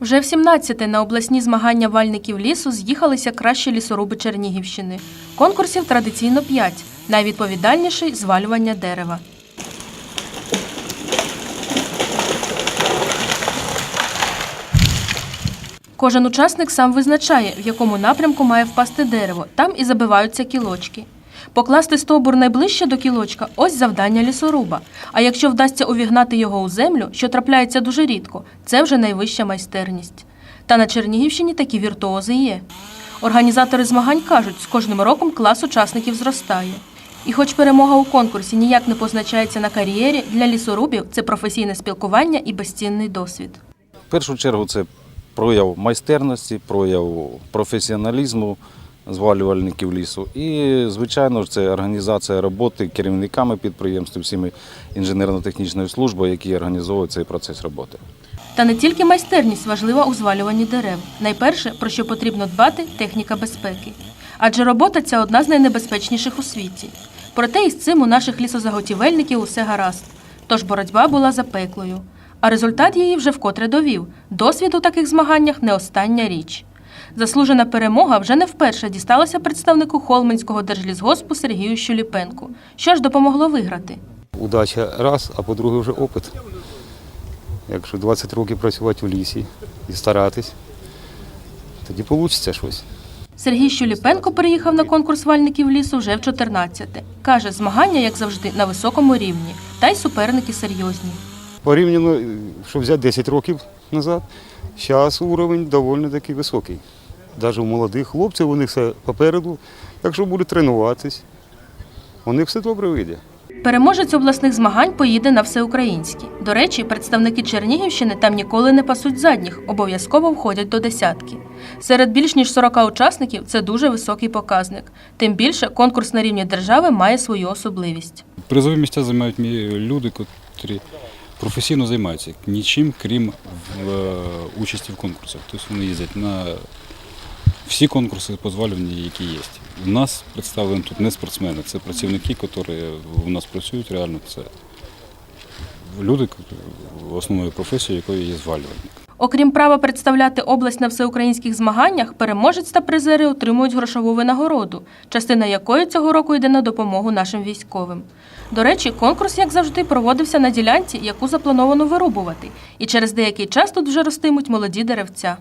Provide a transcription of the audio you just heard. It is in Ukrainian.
Вже в 17-те на обласні змагання вальників лісу з'їхалися кращі лісоруби Чернігівщини. Конкурсів традиційно п'ять. Найвідповідальніший звалювання дерева. Кожен учасник сам визначає, в якому напрямку має впасти дерево. Там і забиваються кілочки. Покласти стовбур найближче до кілочка ось завдання лісоруба. А якщо вдасться увігнати його у землю, що трапляється дуже рідко, це вже найвища майстерність. Та на Чернігівщині такі віртуози є. Організатори змагань кажуть, з кожним роком клас учасників зростає. І хоч перемога у конкурсі ніяк не позначається на кар'єрі, для лісорубів це професійне спілкування і безцінний досвід. В першу чергу це прояв майстерності, прояв професіоналізму звалювальників лісу. І, звичайно ж, це організація роботи керівниками підприємств, всіми інженерно-технічною службою, які організовують цей процес роботи. Та не тільки майстерність важлива у звалюванні дерев. Найперше, про що потрібно дбати, техніка безпеки. Адже робота ця одна з найнебезпечніших у світі. Проте із цим у наших лісозаготівельників усе гаразд. Тож боротьба була запеклою. А результат її вже вкотре довів. Досвід у таких змаганнях не остання річ. Заслужена перемога вже не вперше дісталася представнику Холменського держлісгоспу Сергію Щуліпенку. Що ж допомогло виграти? Удача раз, а по-друге, вже опит. Якщо 20 років працювати у лісі і старатись, тоді вийде щось. Сергій Щуліпенко переїхав на конкурс вальників лісу вже в 14-те. Каже, змагання, як завжди, на високому рівні, та й суперники серйозні. Порівняно, що взяти 10 років назад, зараз уровень доволі таки високий. Навіть у молодих хлопців у них все попереду. Якщо будуть тренуватись, у них все добре вийде. Переможець обласних змагань поїде на всеукраїнські. До речі, представники Чернігівщини там ніколи не пасуть задніх, обов'язково входять до десятки. Серед більш ніж 40 учасників це дуже високий показник. Тим більше конкурс на рівні держави має свою особливість. Призові місця займають люди, котрі професійно займаються нічим, крім е, участі в конкурсах. Тобто вони їздять на всі конкурси по звалюванню, які є. У нас представлені тут не спортсмени, це працівники, які у нас працюють реально. Це люди, основною професією якої є звалювальник. Окрім права представляти область на всеукраїнських змаганнях, переможець та призери отримують грошову винагороду, частина якої цього року йде на допомогу нашим військовим. До речі, конкурс, як завжди, проводився на ділянці, яку заплановано вирубувати, і через деякий час тут вже ростимуть молоді деревця.